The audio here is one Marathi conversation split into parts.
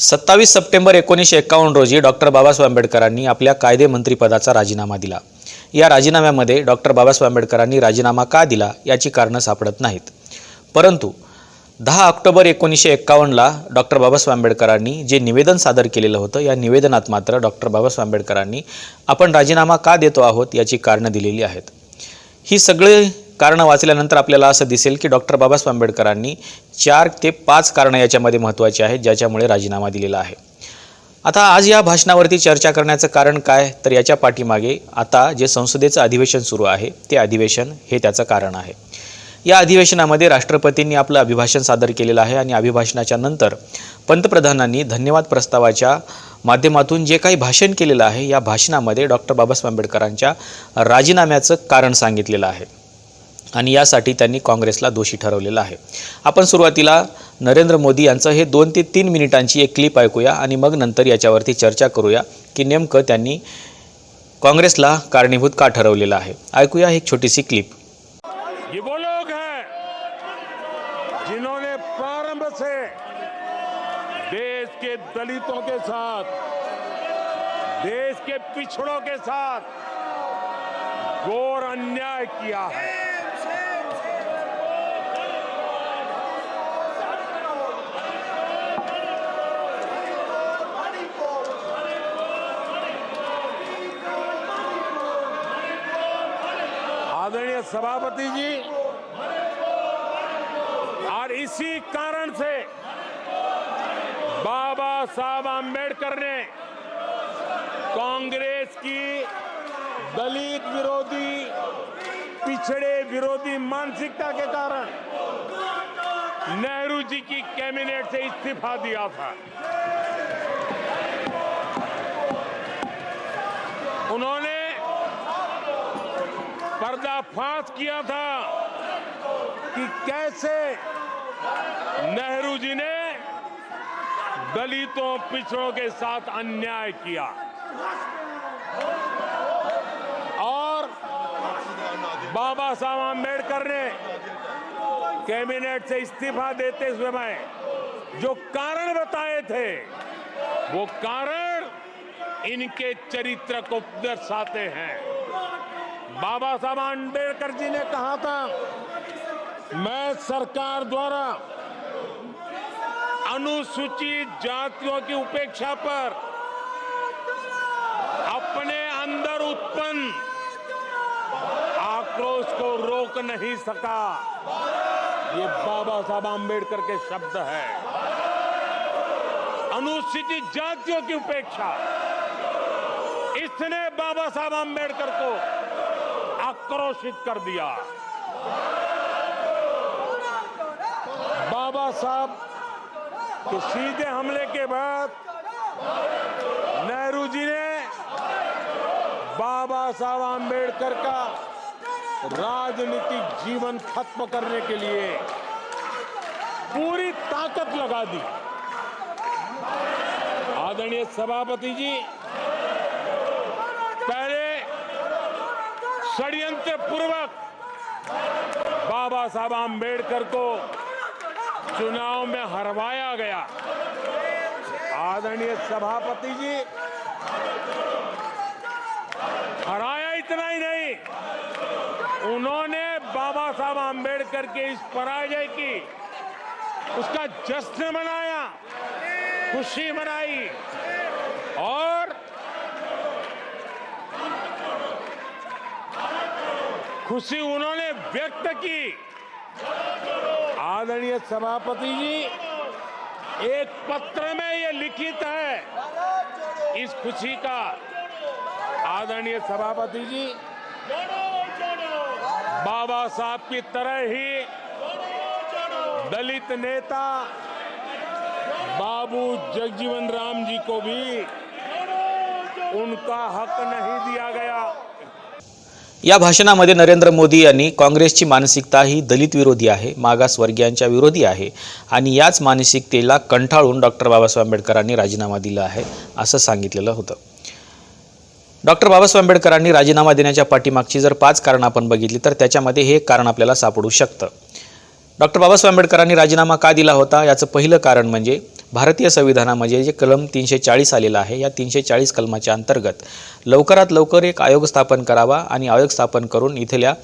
सत्तावीस सप्टेंबर एकोणीसशे एकावन्न रोजी डॉक्टर बाबासाहेब आंबेडकरांनी आपल्या कायदेमंत्रिपदाचा राजीनामा दिला. या राजीनाम्यामध्ये डॉक्टर बाबासाहेब आंबेडकरांनी राजीनामा का दिला याची कारणं सापडत नाहीत. परंतु दहा ऑक्टोबर एकोणीसशे एक्कावन्नला डॉक्टर बाबासाहेब आंबेडकरांनी जे निवेदन सादर केलेलं होतं या निवेदनात मात्र डॉक्टर बाबासाहेब आंबेडकरांनी आपण राजीनामा का देतो आहोत याची कारणं दिलेली आहेत. ही सगळे कारणं वाचल्यानंतर आपल्याला असं दिसेल की डॉक्टर बाबासाहेब आंबेडकरांनी चार ते पाच कारणं याच्यामध्ये महत्त्वाची आहेत ज्याच्यामुळे राजीनामा दिलेला आहे. आता आज या भाषणावरती चर्चा करण्याचं कारण काय? तर याच्या पाठीमागे आता जे संसदेचं अधिवेशन सुरू आहे ते अधिवेशन हे त्याचं कारण आहे. या अधिवेशनामध्ये राष्ट्रपतींनी आपलं अभिभाषण सादर केलेलं आहे आणि अभिभाषणाच्या नंतर पंतप्रधानांनी धन्यवाद प्रस्तावाच्या माध्यमातून जे काही भाषण केलेलं आहे या भाषणामध्ये डॉक्टर बाबासाहेब आंबेडकरांच्या राजीनाम्याचं कारण सांगितलेलं आहे. आणि यासाठी त्यांनी काँग्रेसला दोषी ठरवलेलं आहे. आपण सुरुवातीला नरेंद्र मोदी यांचं हे दोन ते तीन मिनिटांची एक क्लिप ऐकूया आणि मग नंतर याच्यावरती चर्चा करूया की नेमकं त्यांनी काँग्रेसला कारणीभूत का ठरवलेलं आहे. ऐकूया एक छोटीशी क्लिप ये वो लोग हैं जिन्होंने प्रारंभ से देश के दलितों के साथ देश के पिछड़ों के साथ घोर अन्याय किया है। सभापति जी। और इसी कारण से बाबा साहब आम्बेडकर ने कांग्रेस की दलित विरोधी, पिछड़े विरोधी मानसिकता के कारण नेहरू जी की कैबिनेट से इस्तीफा दिया था। उन्होंने पर्दाफाश किया था कि कैसे नेहरू जी ने दलितों पिछड़ों के साथ अन्याय किया। और बाबा साहब आम्बेडकर ने कैबिनेट से इस्तीफा देते समय जो कारण बताए थे, वो कारण इनके चरित्र को दर्शाते हैं। बाबा साहब आम्बेडकर जी ने कहा था, मैं सरकार द्वारा अनुसूचित जातियों की उपेक्षा पर अपने अंदर उत्पन्न आक्रोश को रोक नहीं सका। ये बाबा साहब आम्बेडकर के शब्द है। अनुसूचित जातियों की उपेक्षा। इसने बाबा साहब आम्बेडकर को आक्रोशित कर दिया। बाबा साहब, के सीधे हमले के बाद नेहरू जी ने बाबा साहब आम्बेडकर का राजनीतिक जीवन खत्म करने के लिए पूरी ताकत लगा दी। आदरणीय सभापति जी षड्यंत्र पूर्वक बाबा साहब आम्बेडकर को चुनाव में हरवाया गया। आदरणीय सभापति जी, हराया इतना ही नहीं, उन्होंने बाबा साहब आम्बेडकर के इस पराजय की, उसका जश्न मनाया, खुशी मनाई और खुशी उन्होंने व्यक्त की। आदरणीय सभापति जी, एक पत्र में ये लिखित है इस खुशी का। आदरणीय सभापति जी, बाबा साहब की तरह ही दलित नेता बाबू जगजीवन राम जी को भी उनका हक नहीं दिया गया। या भाषणामध्ये नरेंद्र मोदी यांनी काँग्रेसची मानसिकता ही दलित विरोधी आहे मागासवर्गीयांच्या विरोधी आहे आणि याच मानसिकतेला कंठाळून डॉक्टर बाबासाहेब आंबेडकरांनी राजीनामा दिला आहे असं सांगितलेलं होतं. डॉक्टर बाबासाहेब आंबेडकरांनी राजीनामा देण्याच्या पाठीमागची जर पाच कारणं आपण बघितली तर त्याच्यामध्ये हे कारण आपल्याला सापडू शकतं. डॉक्टर बाबासाहेब आंबेडकरांनी राजीनामा का दिला होता? याचं पहिलं कारण म्हणजे भारतीय संविधानामध्ये जे कलम तीनशे चाळीस आलेलं आहे या तीनशे चाळीस कलमाच्या अंतर्गत लवकरात लवकर एक आयोग स्थापन करावा आणि आयोग स्थापन करून इथल्या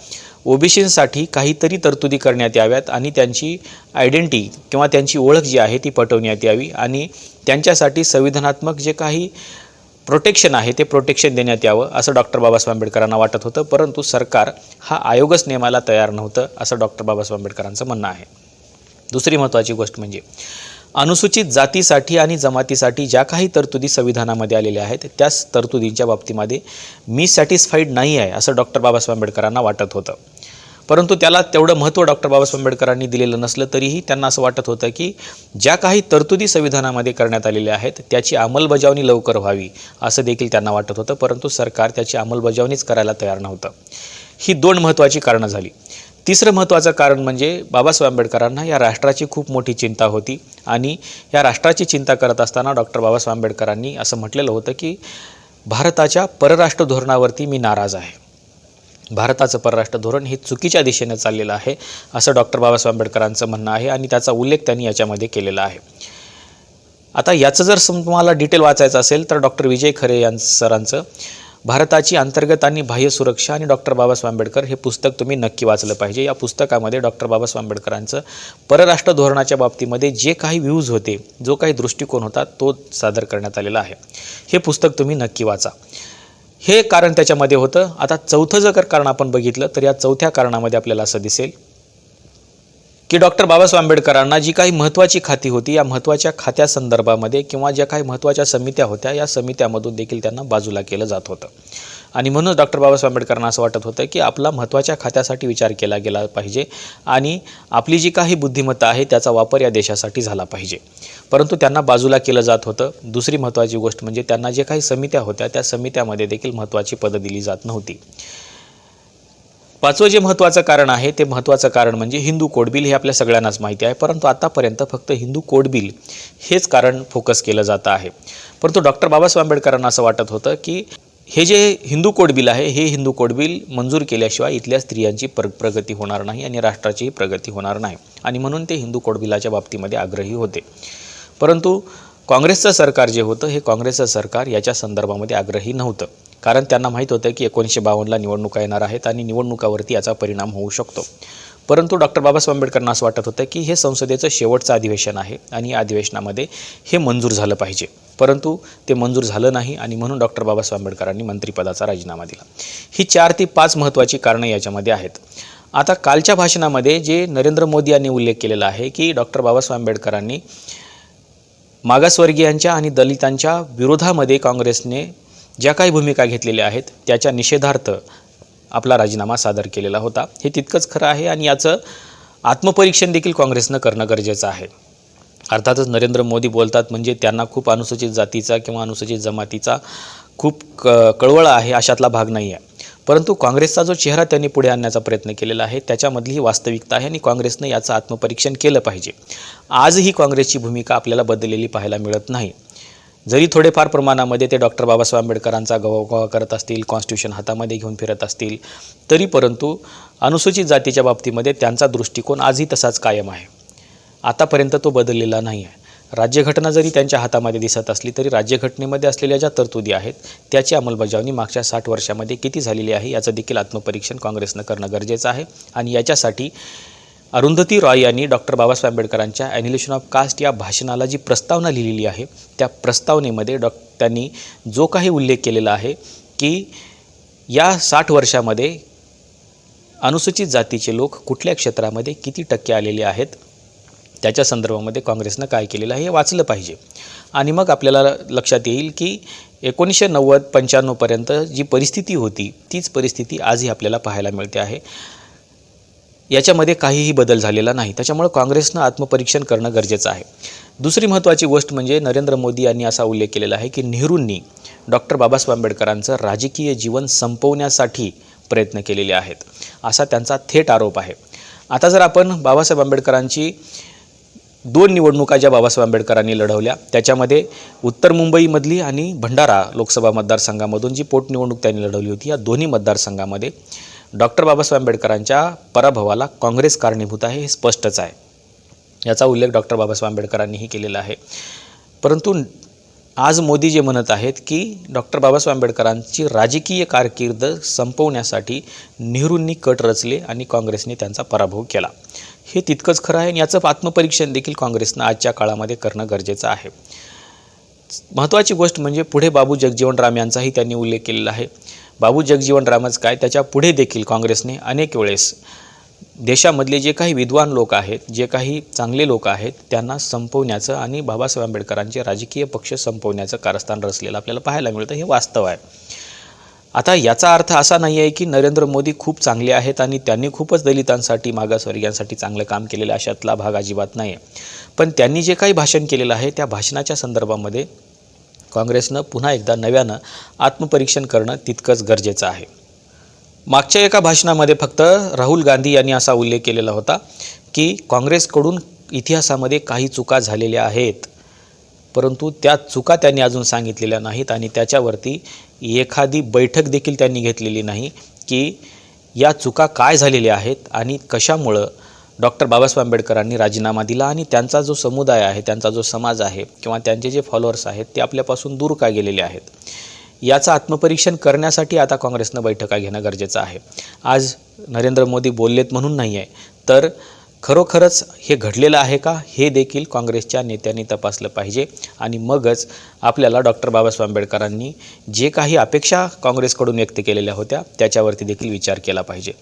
ओबीसींसाठी काहीतरी तरतुदी करण्यात याव्यात आणि त्यांची आयडेंटिटी किंवा त्यांची ओळख जी आहे ती पटवण्यात यावी आणि त्यांच्यासाठी संविधानात्मक जे काही प्रोटेक्शन आहे ते प्रोटेक्शन देण्यात यावं असं डॉक्टर बाबासाहेब आंबेडकरांना वाटत होतं. परंतु सरकार हा आयोगच नेमायला तयार नव्हतं असं डॉक्टर बाबासाहेब आंबेडकरांचं म्हणणं आहे. दुसरी महत्त्वाची गोष्ट म्हणजे अनुसूचित जातीसाठी आणि जमातीसाठी ज्या काही तरतुदी संविधानामध्ये आलेल्या आहेत त्याच तरतुदींच्या बाबतीमध्ये मी सॅटिस्फाईड नाही आहे असं डॉक्टर बाबासाहेब आंबेडकरांना वाटत होतं. परंतु त्याला तेवढं महत्त्व डॉक्टर बाबासाहेब आंबेडकरांनी दिलेलं नसलं तरीही त्यांना असं वाटत होतं की ज्या काही तरतुदी संविधानामध्ये करण्यात आलेल्या आहेत त्याची अंमलबजावणी लवकर व्हावी असं देखील त्यांना वाटत होतं परंतु सरकार त्याची अंमलबजावणीच करायला तयार नव्हतं. ही दोन महत्त्वाची कारणं झाली. तिसरं महत्त्वाचं कारण म्हणजे बाबासाहेब आंबेडकरांना या राष्ट्राची खूप मोठी चिंता होती. आणि या राष्ट्राची चिंता करत असताना डॉक्टर बाबासाहेब आंबेडकरांनी असं म्हटलेलं होतं की भारताच्या परराष्ट्र धोरणावरती मी नाराज आहे. भारताचं परराष्ट्र धोरण हे चुकीच्या दिशेने चाललेलं आहे असं डॉक्टर बाबासाहेब आंबेडकरांचं म्हणणं आहे आणि त्याचा उल्लेख त्यांनी याच्यामध्ये केलेला आहे. आता याचं जर तुम्हाला डिटेल वाचायचं असेल तर डॉक्टर विजय खरे यां सरांचं भारताची अंतर्गत आणि बाह्य सुरक्षा आणि डॉक्टर बाबासाहेब आंबेडकर हे पुस्तक तुम्ही नक्की वाचलं पाहिजे. या पुस्तकामध्ये डॉक्टर बाबासाहेब आंबेडकरांचं परराष्ट्र धोरणाच्या बाबतीमध्ये जे काही व्ह्यूज होते जो काही दृष्टिकोन होता तो सादर करण्यात आलेला आहे. हे पुस्तक तुम्ही नक्की वाचा. हे कारण त्याच्यामध्ये होतं. आता चौथं जर कारण आपण बघितलं तर या चौथ्या कारणामध्ये आपल्याला असं दिसेल की डॉक्टर बाबासाहेब आंबेडकरांना जी काही महत्त्वाची खाती होती या महत्त्वाच्या खात्यासंदर्भामध्ये किंवा ज्या काही महत्त्वाच्या समित्या होत्या या समित्यामधून देखील त्यांना बाजूला केलं जात होतं. आणि म्हणूनच डॉक्टर बाबासाहेब आंबेडकरांना असं वाटत होतं की आपला महत्त्वाच्या खात्यासाठी विचार केला गेला पाहिजे आणि आपली जी काही बुद्धिमत्ता आहे त्याचा वापर या देशासाठी झाला पाहिजे. परंतु त्यांना बाजूला केलं जात होतं. दुसरी महत्त्वाची गोष्ट म्हणजे त्यांना जे काही समित्या होत्या त्या समित्यामध्ये देखील महत्त्वाची पदं दिली जात नव्हती. पाचवं जे महत्त्वाचं कारण आहे ते महत्त्वाचं कारण म्हणजे हिंदू कोडबिल हे आपल्या सगळ्यांनाच माहिती आहे परंतु आतापर्यंत फक्त हिंदू कोडबिल हेच कारण फोकस केलं जातं आहे. परंतु डॉक्टर बाबासाहेब आंबेडकरांना असं वाटत होतं की हे जे हिंदू कोडबिल आहे हे हिंदू कोडबिल मंजूर केल्याशिवाय इथल्या स्त्रियांची प्र प्रगती होणार नाही आणि राष्ट्राचीही प्रगती होणार नाही. आणि म्हणून ते हिंदू कोडबिलाच्या बाबतीमध्ये आग्रही होते. परंतु काँग्रेसचं सरकार जे होतं हे काँग्रेसचं सरकार याच्या संदर्भामध्ये आग्रही नव्हतं. कारण त्यांना माहीत होतं की एकोणीसशे बावन्नला निवडणुका येणार आहेत आणि निवडणुकावरती याचा परिणाम होऊ शकतो. परंतु डॉक्टर बाबासाहेब आंबेडकरांना असं वाटत होतं की हे संसदेचं शेवटचं अधिवेशन आहे आणि या अधिवेशनामध्ये हे मंजूर झालं पाहिजे. परंतु ते मंजूर झालं नाही आणि म्हणून डॉक्टर बाबासाहेब आंबेडकरांनी मंत्रिपदाचा राजीनामा दिला. ही चार ते पाच महत्त्वाची कारणं याच्यामध्ये आहेत. आता कालच्या भाषणामध्ये जे नरेंद्र मोदी यांनी उल्लेख केलेला आहे की डॉक्टर बाबासाहेब आंबेडकरांनी मागासवर्गीयांच्या आणि दलितांच्या विरोधामध्ये काँग्रेसने ज्या काही भूमिका घेतलेल्या आहेत त्याच्या निषेधार्थ आपला राजीनामा सादर केलेला होता. हे तितकंच खरं आहे आणि याचं आत्मपरीक्षण देखील काँग्रेसनं करणं गरजेचं आहे. अर्थातच नरेंद्र मोदी बोलतात म्हणजे त्यांना खूप अनुसूचित जातीचा किंवा अनुसूचित जमातीचा खूप क कळवळ आहे अशातला भाग नाही आहे. परंतु काँग्रेसचा जो चेहरा त्यांनी पुढे आणण्याचा प्रयत्न केलेला आहे त्याच्यामधली ही वास्तविकता आहे आणि काँग्रेसनं याचं आत्मपरीक्षण केलं पाहिजे. आजही काँग्रेसची भूमिका आपल्याला बदललेली पाहायला मिळत नाही. जरी थोडेफार प्रमाणामध्ये ते डॉक्टर बाबासाहेब आंबेडकरांचा गवागवा करत असतील कॉन्स्टिट्यूशन हातामध्ये घेऊन फिरत असतील तरी परंतु अनुसूचित जातीच्या बाबतीमध्ये त्यांचा दृष्टिकोन आजही तसाच कायम आहे. आतापर्यंत तो बदललेला नाही आहे राज्यघटना जरी त्यांच्या हातामध्ये दिसत असली तरी राज्यघटनेमध्ये असलेल्या ज्या तरतुदी आहेत त्याची अंमलबजावणी मागच्या साठ वर्षामध्ये किती झालेली आहे याचं देखील आत्मपरीक्षण काँग्रेसनं करणं गरजेचं आहे आणि याच्यासाठी अरुंधती रॉय यांनी डॉक्टर बाबासाहेब आंबेडकरांच्या ॲनिलेशन ऑफ कास्ट या भाषणाला जी प्रस्तावना लिहिलेली आहे त्या प्रस्तावनेमध्ये डॉ. त्यांनी जो काही उल्लेख केलेला आहे की या साठ वर्षामध्ये अनुसूचित जातीचे लोक कुठल्या क्षेत्रामध्ये किती टक्के आलेले आहेत त्याच्या संदर्भामध्ये काँग्रेसनं काय केलेलं आहे हे वाचलं पाहिजे. आणि मग आपल्याला लक्षात येईल की एकोणीसशे नव्वद पंच्याण्णवपर्यंत जी परिस्थिती होती तीच परिस्थिती आजही आपल्याला पाहायला मिळते आहे. याच्यामध्ये काहीही बदल झालेला नाही. त्याच्यामुळे काँग्रेसनं आत्मपरीक्षण करणं गरजेचं आहे. दुसरी महत्त्वाची गोष्ट म्हणजे नरेंद्र मोदी यांनी असा उल्लेख केलेला आहे की नेहरूंनी डॉक्टर बाबासाहेब आंबेडकरांचं राजकीय जीवन संपवण्यासाठी प्रयत्न केलेले आहेत. असा त्यांचा थेट आरोप आहे. आता जर आपण बाबासाहेब आंबेडकरांची दोन निवडणुका ज्या बाबासाहेब आंबेडकरांनी लढवल्या त्याच्यामध्ये उत्तर मुंबईमधली आणि भंडारा लोकसभा मतदारसंघामधून जी पोटनिवडणूक त्यांनी लढवली होती या दोन्ही मतदारसंघामध्ये डॉक्टर बाबासाहेब आंबेडकरांच्या पराभवाला काँग्रेस कारणीभूत आहे हे स्पष्टच आहे. याचा उल्लेख डॉक्टर बाबासाहेब आंबेडकरांनीही केलेला आहे. परंतु आज मोदी जे म्हणत आहेत की डॉक्टर बाबासाहेब आंबेडकरांची राजकीय कारकीर्द संपवण्यासाठी नेहरूंनी कट रचले आणि काँग्रेसने त्यांचा पराभव केला. हे तितकंच खरं आहे आणि याचं आत्मपरीक्षण देखील काँग्रेसनं आजच्या काळामध्ये करणं गरजेचं आहे. महत्त्वाची गोष्ट म्हणजे पुढे बाबू जगजीवन राम यांचाही त्यांनी उल्लेख केलेला आहे. बाबू जगजीवन रामच काय त्याच्या पुढे देखील काँग्रेसने अनेक वेळेस देशामधले जे काही विद्वान लोक आहेत जे काही चांगले लोक आहेत त्यांना संपवण्याचं आणि बाबासाहेब आंबेडकरांचे राजकीय पक्ष संपवण्याचं कारस्थान रचलेलं आपल्याला पाहायला मिळतं हे वास्तव आहे. आता याचा अर्थ असा नाही आहे की नरेंद्र मोदी खूप चांगले आहेत आणि त्यांनी खूपच दलितांसाठी मागासवर्गीयांसाठी चांगलं काम केलेलं आहे, अशातला भाग अजिबात नाही आहे पण त्यांनी जे काही भाषण केलेलं आहे त्या भाषणाच्या संदर्भामध्ये काँग्रेसनं पुन्हा एकदा नव्यानं आत्मपरीक्षण करणं तितकंच गरजेचं आहे. मागच्या एका भाषणामध्ये फक्त राहुल गांधी यांनी असा उल्लेख केलेला होता की काँग्रेसकडून इतिहासामध्ये काही चुका झालेल्या आहेत परंतु त्या चुका त्यांनी अजून सांगितलेल्या नाहीत आणि त्याच्यावरती एखादी बैठक देखील त्यांनी घेतलेली नाही की या चुका काय झालेल्या आहेत आणि कशामुळं डॉक्टर बाबासाहेब आंबेडकरांनी राजीनामा दिला आणि त्यांचा जो समुदाय आहे त्यांचा जो समाज आहे किंवा त्यांचे जे फॉलोअर्स आहेत ते आपल्यापासून दूर का गेलेले आहेत? याचं आत्मपरीक्षण करण्यासाठी आता काँग्रेसनं बैठका घेणं गरजेचं आहे. आज नरेंद्र मोदी बोललेत म्हणून नाही आहे तर खरोखरच हे घडलेलं आहे का? हे देखील काँग्रेसच्या नेत्यांनी तपासलं पाहिजे. आणि मगच आपल्याला डॉक्टर बाबासाहेब आंबेडकरांनी जे काही अपेक्षा काँग्रेसकडून व्यक्त केलेल्या होत्या त्याच्यावरती देखील विचार केला पाहिजे.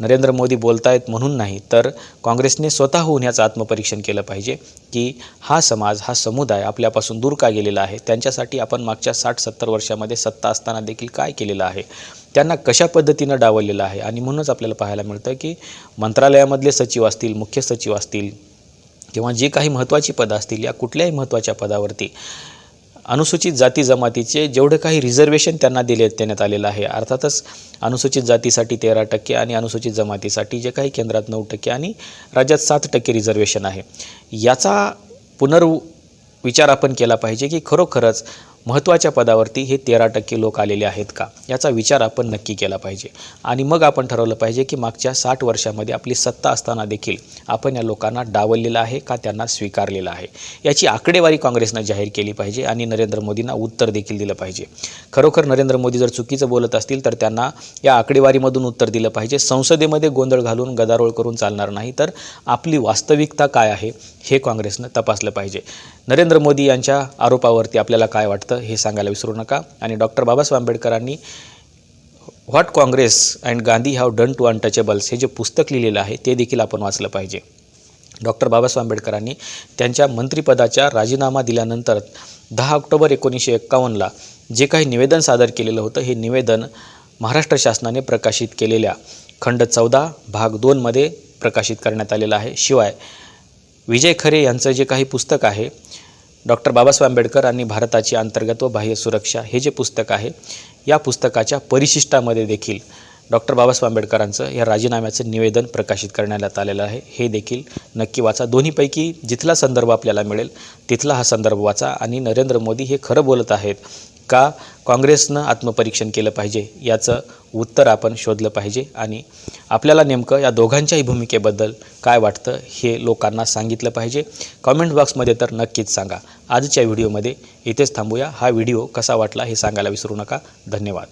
नरेंद्र मोदी बोलतायत म्हणून नाही तर काँग्रेसने स्वतःहून ह्याचं आत्मपरीक्षण केलं पाहिजे की हा समाज हा समुदाय आपल्यापासून दूर का गेलेला आहे? त्यांच्यासाठी आपण मागच्या साठ सत्तर वर्षामध्ये सत्ता असताना देखील काय केलेलं आहे? त्यांना कशा पद्धतीनं डावललेलं आहे? आणि म्हणूनच आपल्याला पाहायला मिळतं की मंत्रालयामधले सचिव असतील मुख्य सचिव असतील किंवा जे काही महत्त्वाची पदं असतील या कुठल्याही महत्त्वाच्या पदावरती अनुसूचित जाती जमातीचे जेवढं काही रिझर्वेशन त्यांना दिले देण्यात आलेलं आहे. अर्थातच अनुसूचित जातीसाठी तेरा टक्के आणि अनुसूचित जमातीसाठी जे काही केंद्रात नऊ टक्के आणि राज्यात सात टक्के रिझर्वेशन आहे. याचा पुनर् विचार आपण केला पाहिजे की खरोखरच महत्त्वाच्या पदावरती हे तेरा टक्के लोक आलेले आहेत का? याचा विचार आपण नक्की केला पाहिजे. आणि मग आपण ठरवलं पाहिजे की मागच्या साठ वर्षामध्ये आपली सत्ता असताना देखील आपण या लोकांना डावललेलं आहे का त्यांना स्वीकारलेलं आहे? याची आकडेवारी काँग्रेसनं जाहीर केली पाहिजे आणि नरेंद्र मोदींना उत्तर देखील दिलं पाहिजे. खरोखर नरेंद्र मोदी जर चुकीचं बोलत असतील तर त्यांना या आकडेवारीमधून उत्तर दिलं पाहिजे. संसदेमध्ये गोंधळ घालून गदारोळ करून चालणार नाही. तर आपली वास्तविकता काय आहे हे काँग्रेसनं तपासलं पाहिजे. नरेंद्र मोदी यांच्या आरोपावरती आपल्याला काय वाटतं? हे सांगायला विसरू नका. आणि डॉक्टर बाबासाहेब आंबेडकरांनी what Congress and Gandhi have done to untouchables हे जे पुस्तक लिहिलेलं आहे ते देखील आपण वाचलं पाहिजे. डॉक्टर बाबासाहेब आंबेडकरांनी त्यांच्या मंत्रिपदाचा राजीनामा दिल्यानंतर दहा ऑक्टोबर एकोणीसशे एक्कावन्नला जे काही निवेदन सादर केलेलं होतं हे निवेदन महाराष्ट्र शासनाने प्रकाशित केलेल्या खंड चौदा भाग दोनमध्ये प्रकाशित करण्यात आलेलं आहे. शिवाय विजय खरे यांचं जे काही पुस्तक आहे डॉक्टर बाबासाहेब आंबेडकर आणि भारताची अंतर्गत व बाह्य सुरक्षा हे जे पुस्तक आहे या पुस्तकाच्या परिशिष्टामध्ये देखील डॉक्टर बाबासाहेब आंबेडकरांचं या राजीनाम्याचं निवेदन प्रकाशित करण्यात आलेलं आहे. हे देखील नक्की वाचा. दोन्हीपैकी जिथला संदर्भ आपल्याला मिळेल तिथला हा संदर्भ वाचा. आणि नरेंद्र मोदी हे खरं बोलत आहेत का काँग्रेसनं आत्मपरीक्षण केलं पाहिजे? याचं उत्तर आपण शोधलं पाहिजे. आणि आपल्याला नेमकं या दोघांच्याही भूमिकेबद्दल काय वाटतं हे लोकांना सांगितलं पाहिजे. कॉमेंट बॉक्समध्ये तर नक्कीच सांगा. आजच्या व्हिडिओमध्ये इथेच थांबूया. हा व्हिडिओ कसा वाटला हे सांगायला विसरू नका. धन्यवाद.